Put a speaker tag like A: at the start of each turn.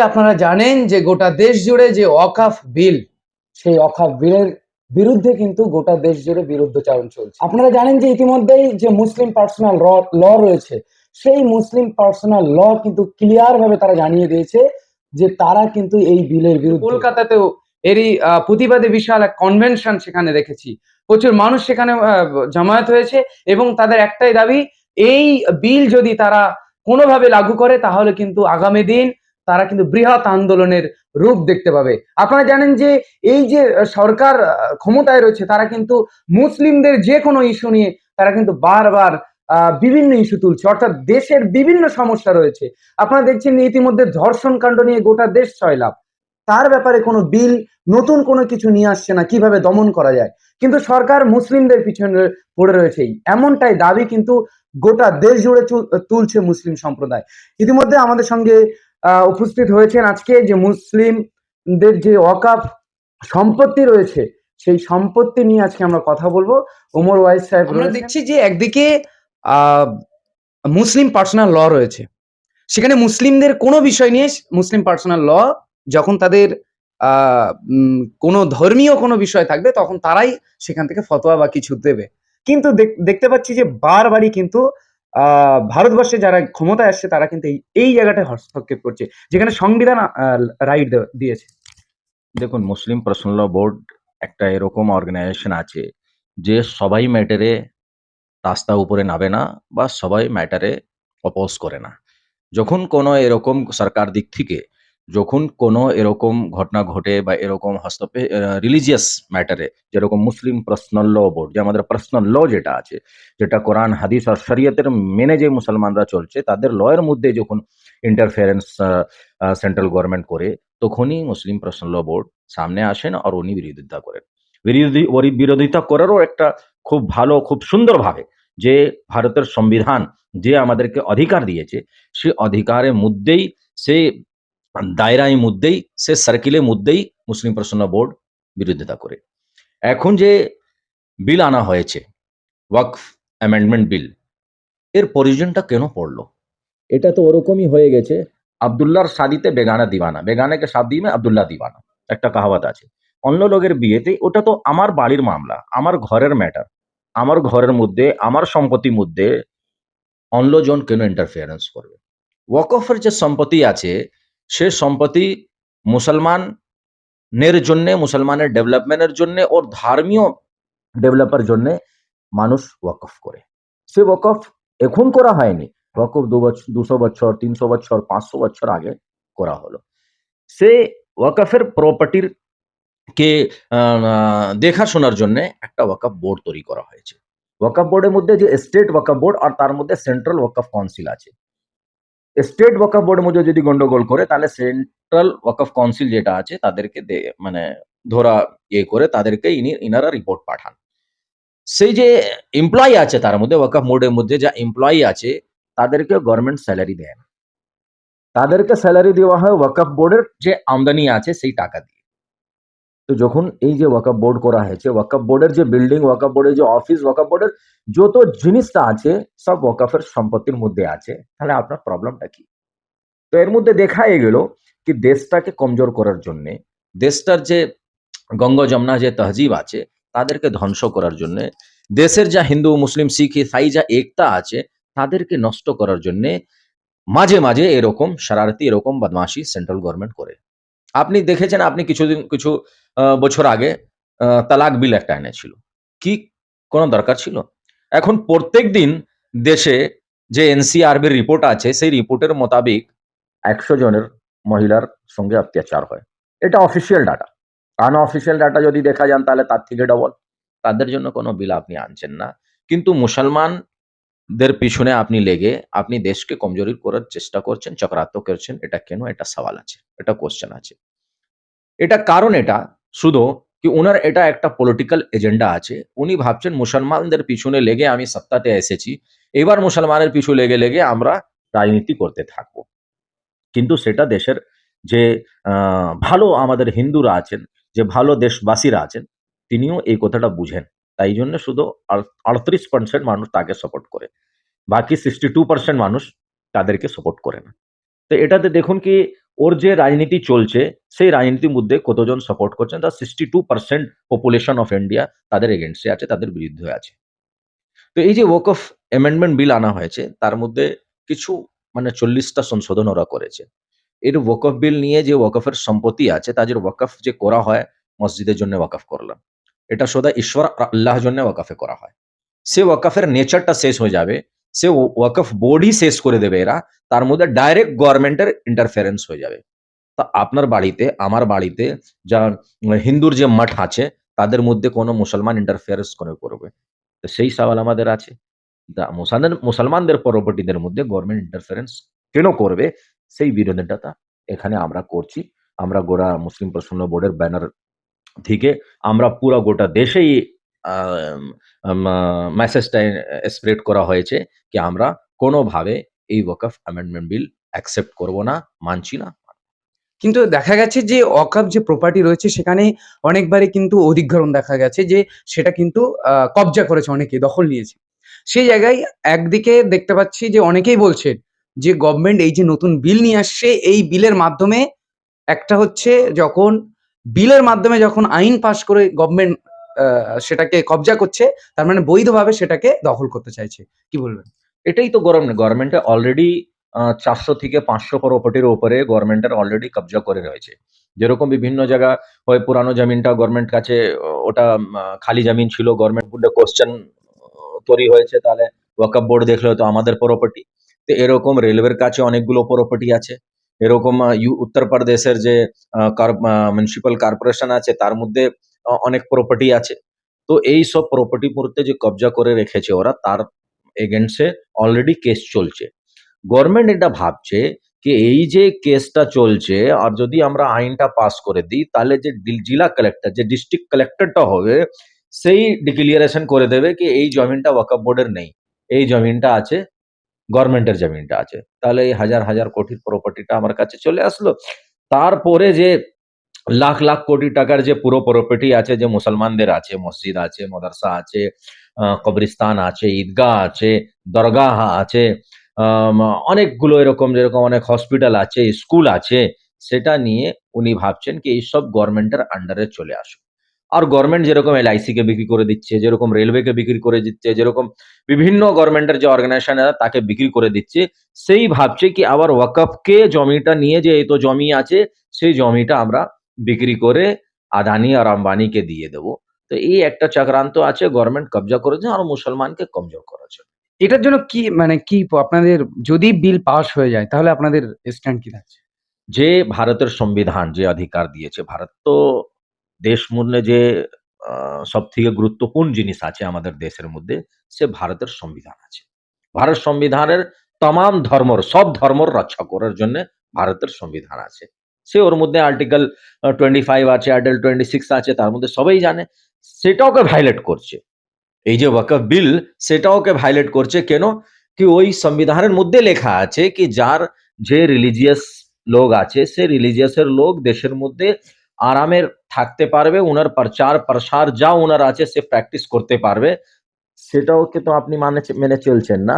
A: আপনারা জানেন যে গোটা দেশ জুড়ে যে অকাফ বিল, সেই অকাফ বিলের বিরুদ্ধে কিন্তু গোটা দেশ জুড়ে বিরুদ্ধ বিরুদ্ধচারণ চলছে। আপনারা জানেন যে ইতিমধ্যেই যে মুসলিম পার্সোনাল ল রয়েছে, সেই মুসলিম পার্সোনাল ল কিন্তু ক্লিয়ার ভাবে তারা জানিয়ে দিয়েছে যে তারা কিন্তু এই বিলের বিরুদ্ধে কলকাতাতেও এরই প্রতিবাদে বিশাল এক কনভেনশন সেখানে দেখেছি। প্রচুর মানুষ সেখানে জমায়েত হয়েছে এবং তাদের একটাই দাবি, এই বিল যদি তারা কোনোভাবে লাগু করে তাহলে কিন্তু আগামী দিন তারা কিন্তু বৃহৎ আন্দোলনের রূপ দেখতে পাবে। আপনারা জানেন যে এই যে সরকার ক্ষমতায় রয়েছে, তারা কিন্তু মুসলিমদের যে কোনো ইস্যু নিয়ে তারা কিন্তু বারবার বিভিন্ন ইস্যু তুলছে। অর্থাৎ দেশের বিভিন্ন সমস্যা রয়েছে। আপনারা দেখছেন ইতিমধ্যে ধর্ষণ কাণ্ড নিয়ে গোটা দেশ ছয়লাভ তার ব্যাপারে কোনো বিল, নতুন কোনো কিছু নিয়ে আসছে না, কীভাবে দমন করা যায়? কিন্তু সরকার মুসলিমদের পিছনে পড়ে রয়েছে। এমনটাই দাবি কিন্তু গোটা দেশ জুড়ে তুলছে মুসলিম সম্প্রদায়। ইতিমধ্যে আমাদের সঙ্গে উপস্থিত হয়েছেন আজকে যে মুসলিমদের যে ওয়াকাফ সম্পত্তি রয়েছে সেই সম্পত্তি নিয়ে আজকে আমরা কথা বলব। ওমর ওয়াইস সাহেব আমরা দেখছি যে একদিকে আহ, মুসলিম পার্সোনাল ল রয়েছে। সেখানে মুসলিমদের কোনো বিষয় নিয়ে মুসলিম পার্সোনাল ল যখন তাদের কোনো ধর্মীয় কোনো বিষয় থাকবে তখন তারাই সেখান থেকে ফতোয়া বা কিছু দেবে। কিন্তু দেখ- দেখতে পাচ্ছি যে বারবারই কিন্তু ভারতবর্ষে যারা ক্ষমতায় আসছে, তারা কিন্তু এই- জায়গাটায় হস্তক্ষেপ করছে, যেখানে সংবিধান রাইট দিয়েছে।
B: দেখুন, মুসলিম পার্সোনাল বোর্ড একটা এরকম অর্গানাইজেশন আছে, যে সবাই ম্যাটারে রাস্তা উপরে নামে না, বা সবাই ম্যাটারে অপোজ করে না। যখন কোনো এরকম সরকার দিক থেকে যখন কোনো এরকম ঘটনা ঘটে বা এরকম হস্তক্ষেপ রিলিজিয়াস ম্যাটারে যেরকম মুসলিম পার্সোনাল ল বোর্ড যে আমাদের পার্সোনাল ল যেটা আছে, যেটা কোরআন, হাদিস আর শরীয়তের মেনে যে মুসলমানরা চলছে, তাদের লয়ের মধ্যে যখন ইন্টারফেয়ারেন্স সেন্ট্রাল গভর্নমেন্ট করে, তখনই মুসলিম পার্সোনাল ল বোর্ড সামনে আসেন আর উনি বিরোধিতা করেন। বিরোধী বিরোধিতা করারও একটা খুব ভালো, খুব সুন্দরভাবে যে ভারতের সংবিধান যে আমাদেরকে অধিকার দিয়েছে, সে অধিকারের মধ্যেই সে দায়রায় মধ্যেই সে সার্কিলের মধ্যেই মুসলিম পার্সোনাল বোর্ড বিরোধিতা করে। এখন যে বিল আনা হয়েছে ওয়াকফ অ্যামেন্ডমেন্ট বিল এর প্রয়োজনটা কেন পড়ল? এটা তো ওরকমই হয়ে গেছে। আবদুল্লাহর শাদিতে বেগানা দিবানা। বেগানাকে শাদি মে আবদুল্লাহ দিবানা। একটা কাহাওয়াত আছে। অন্য লোকের বিয়েতে ওটা তো আমার বাড়ির মামলা, আমার ঘরের ম্যাটার আমার ঘরের মধ্যে, আমার সম্পত্তির মধ্যে অন্যজন কেন ইন্টারফিয়ারেন্স করবে? ওয়াকফের যে সম্পত্তি আছে সে সম্পত্তি মুসলমানের জন্য, মুসলমানের ডেভেলপমেন্টের জন্য ওর ধর্মীয় ডেভেলপের জন্য মানুষ ওয়াকফ করে। সে ওয়াকফ এখন করা হয়নি। ওয়াকফ দু বছর দুশো বছর, তিনশো বছর, পাঁচশো বছর আগে করা হলো। সে ওয়াকফের প্রপার্টির কে দেখাশোনার জন্য একটা ওয়াকফ বোর্ড তৈরি করা হয়েছে। ওয়াকফ বোর্ডের মধ্যে যে স্টেট ওয়াকফ বোর্ড আর তার মধ্যে সেন্ট্রাল ওয়াকফ কাউন্সিল আছে। স্টেট ওয়াকফ বোর্ডের মধ্যে যদি গন্ডগোল করে, তাহলে সেন্ট্রাল ওয়াকফ কাউন্সিল যেটা আছে, তাদেরকে মানে ধরা ইয়ে করে তাদেরকে ইনি, ইনারা রিপোর্ট পাঠান। সেই যে এমপ্লয়ি আছে তার মধ্যে ওয়াকফ বোর্ডের মধ্যে যা এমপ্লয়ি আছে তাদেরকে গভর্নমেন্ট স্যালারি দেয় না। তাদেরকে স্যালারি দেওয়া হয় ওয়াকফ বোর্ডের যে আমদানি আছে, সেই টাকা দিয়ে। তো যখন এই যে ওয়াকফ বোর্ড করা হয়েছে ওয়াকফ বোর্ডের যে বিল্ডিং ওয়াকফ বোর্ডের যে অফিস ওয়াকফ বোর্ডের যত জিনিসটা আছে, সব ওয়াকফের সম্পত্তির মধ্যে আছে। তাহলে আপনার প্রবলেমটা কি? তো এর মধ্যে দেখা গেল কি দেশটাকে কমজোর করার জন্য, দেশটার যে গঙ্গা যমুনা যে তহজিব আছে, তাদেরকে ধ্বংস করার জন্য, দেশের যা হিন্দু, মুসলিম, শিখ, ইসাই যা একতা আছে, তাদেরকে নষ্ট করার জন্য মাঝে মাঝে এরকম শারারতি, এরকম বদমাশি সেন্ট্রাল গভর্নমেন্ট করে। আপনি দেখেছেন, আপনি কিছুদিন, কিছু বছর আগে তালাক বিল একটা এনেছিল। কি কোনো দরকার ছিল? এখন প্রত্যেক দিন দেশে যে এনসিআরবির রিপোর্ট আছে, সেই রিপোর্টের মোতাবেক একশো জনের মহিলার সঙ্গে অত্যাচার হয়। এটা official data un unofficial data যদি দেখা যান, তাহলে তার থেকে ডবল তাদের জন্য কোনো বিল আপনি আনছেন না। কিন্তু মুসলমানদের পিছনে আপনি লেগে আপনি দেশকে কমজোরি করার চেষ্টা করছেন চক্রাত্ম করছেন, এটা কেন? এটা সওয়াল আছে, এটা কোশ্চেন আছে। এটা কারণ এটা শুধু কি ওনার এটা একটা পলিটিক্যাল এজেন্ডা আছে। উনি ভাবছেন মুসলমানদের পিছনে লেগে আমি সত্তাতে এসেছি, এবার মুসলমানের পিছু লেগে লেগে আমরা রাজনীতি করতে থাকব। কিন্তু সেটা দেশের যে ভালো আমাদের হিন্দুরা আছেন, যে ভালো দেশবাসীরা আছেন, তিনিও এই কথাটা বুঝেন। তাই জন্য শুধু আটত্রিশ পার্সেন্ট মানুষ তাকে সাপোর্ট করে। বাকি সিক্সটি টু পার্সেন্ট মানুষ তাদেরকে সাপোর্ট করে না। তো এটাতে দেখুন কি, ওর যে রাজনীতি চলছে, সেই রাজনীতির মধ্যে কতজন সাপোর্ট করছেন, তার sixty two percent population of India তাদের এগেনস্টে আছে, তাদের বিরুদ্ধে আছে। তো এই যে ওয়াক অফ অ্যামেন্ডমেন্ট বিল আনা হয়েছে, তার মধ্যে কিছু মানে চল্লিশটা সংশোধন ওরা করেছে। এর ওয়াকফ বিল নিয়ে যে ওয়াকফের সম্পত্তি আছে তাদের ওয়াকফ যে করা হয়, মসজিদের জন্য ওয়াকফ করলাম। এটা সদা ঈশ্বর আল্লাহর জন্য ওয়াকফে করা হয়। সে ওয়াকফের নেচারটা শেষ হয়ে যাবে, সে ওয়াকফ বোর্ডই শেষ করে দেবে এরা, তার মধ্যে ডাইরেক্ট গভর্নমেন্টের ইন্টারফারেন্স হয়ে যাবে। তা আপনার বাড়িতে, আমার বাড়িতে যা হিন্দুর যে মঠ আছে, তাদের মধ্যে কোনো মুসলমান ইন্টারফেয়ারেন্স করে করবে। তো সেই সওয়াল আমাদের আছে। মুসলমান, মুসলমানদের প্রপার্টিদের মধ্যে গভর্নমেন্ট ইন্টারফারেন্স কেন করবে? সেই বিরোধিতাটা এখানে আমরা করছি। আমরা গোড়া মুসলিম প্রসন্ন বোর্ডের ব্যানার থেকে আমরা পুরো গোটা দেশেই মেসেজটা স্প্রেড করা হয়েছে কি আমরা কোনোভাবে এই ওয়াকফ অ্যামেন্ডমেন্ট বিল অ্যাকসেপ্ট করব না, মানছি না।
A: কিন্তু দেখা গেছে যে অকাপ যে প্রপার্টি রয়েছে সেখানে অনেকবারই কিন্তু অধিগ্রহণ দেখা গেছে যে সেটা কিন্তু কবজা করেছে অনেকে, দখল নিয়েছে। সেই জায়গায় একদিকে দেখতে পাচ্ছি যে অনেকেই বলছেন যে গভর্নমেন্ট এই যে নতুন বিল নিয়ে আসছে, এই বিলের মাধ্যমে একটা হচ্ছে যখন বিলের মাধ্যমে যখন আইন পাশ করে গভর্নমেন্ট সেটাকে কবজা করছে, তার মানে বৈধভাবে সেটাকে দখল করতে চাইছে। কি বলবেন?
B: এটাই তো গভর্নমেন্ট গভর্নমেন্টে অলরেডি চারশো থেকে পাঁচশো প্রপার্টির উপরে গভর্নমেন্টের অলরেডি কবজা করে রয়েছে। যেরকম বিভিন্ন জায়গা হয় পুরানো জমিনটা গভর্নমেন্ট কাছে, ওটা খালি জমিন ছিল। গভর্নমেন্ট বোর্ডে কোশ্চেন তৈরি হয়েছে, তাহলে ওয়াকআপ বোর্ড দেখলে তো আমাদের প্রপার্টি তো এরকম রেলওয়ের কাছে অনেকগুলো প্রপার্টি আছে। এরকম ইউ- উত্তরপ্রদেশের যে মিউনিসিপাল কর্পোরেশন আছে, তার মধ্যে অনেক প্রপার্টি আছে। তো এই সব প্রপার্টি মধ্যে যে কবজা করে রেখেছে ওরা, তার এগেন্সে অলরেডি কেস চলছে। গভর্নমেন্ট এটা ভাবছে কি, এই যে কেসটা চলছে, আর যদি আমরা আইনটা পাস করে দিই, তাহলে যে জেলা কালেক্টর যে ডিস্ট্রিক্ট কালেক্টরটা হবে, সেই ডিক্লিয়ারেশন করে দেবে কি, এই জমিনটা ওয়াকফ বোর্ডের নেই, এই জমিনটা আছে গভর্নমেন্টের জমিনটা আছে। তাহলে এই হাজার হাজার কোটির প্রপার্টিটা আমার কাছে চলে আসলো। তারপরে যে লাখ লাখ কোটি টাকার যে পুরো প্রপার্টি আছে, যে মুসলমানদের আছে, মসজিদ আছে, মাদ্রাসা আছে কবরিস্তান আছে, ঈদগাহ আছে, দরগাহ আছে অনেকগুলো এরকম, যেরকম অনেক হসপিটাল আছে স্কুল আছে, সেটা নিয়ে উনি ভাবছেন কি এইসব গভর্নমেন্টের আন্ডারে চলে আসুক। আর গভর্নমেন্ট যেরকম এলআইসি কে বিক্রি করে দিচ্ছে যেরকম রেলওয়েকে বিক্রি করে দিচ্ছে যেরকম বিভিন্ন গভর্নমেন্টের যে অর্গানাইজেশন আছে তাকে বিক্রি করে দিচ্ছে সেই ভাবছে কি আবার ওয়াকফকে জমিটা নিয়ে যে এই তো জমি আছে সেই জমিটা আমরা বিক্রি করে আদানি আর আম্বানিকে দিয়ে দেবো। তো এই একটা চক্রান্ত আছে গভর্নমেন্ট কবজা করেছে আর মুসলমানকে কমজোর করেছে।
A: এটার জন্য কি মানে কি আপনাদের যদি বিল পাস হয়ে যায় তাহলে আপনাদের স্ট্যান্ড কি থাকছে?
B: যে ভারতের সংবিধান যে অধিকার দিয়েছে ভারত তো দেশ মূল্যে যে সব থেকে গুরুত্বপূর্ণ জিনিস আছে আমাদের দেশের মধ্যে, সে ভারতের সংবিধান আছে। ভারত সংবিধানের তমাম ধর্মর, সব ধর্মর রক্ষা করার জন্য ভারতের সংবিধান আছে। সে ওর মধ্যে আর্টিকেল টোয়েন্টি ফাইভ আছে, আর্টিকেল টোয়েন্টি সিক্স আছে, তার মধ্যে সবাই জানে। সেটাওকে ভাইলেট করছে। এই যে ওয়াকফ বিল, সেটাওকে ভাইলেট করছে কেন? কি ওই সংবিধানের মধ্যে লেখা আছে কি যার যে রিলিজিয়াস লোক আছে, সে রিলিজিয়াসের লোক দেশের মধ্যে আরামের থাকতে পারবে ওনার প্রচার প্রসার যা ওনার আছে সে প্র্যাকটিস করতে পারবে। সেটাও কিন্তু আপনি মানে মেনে চলছেন না।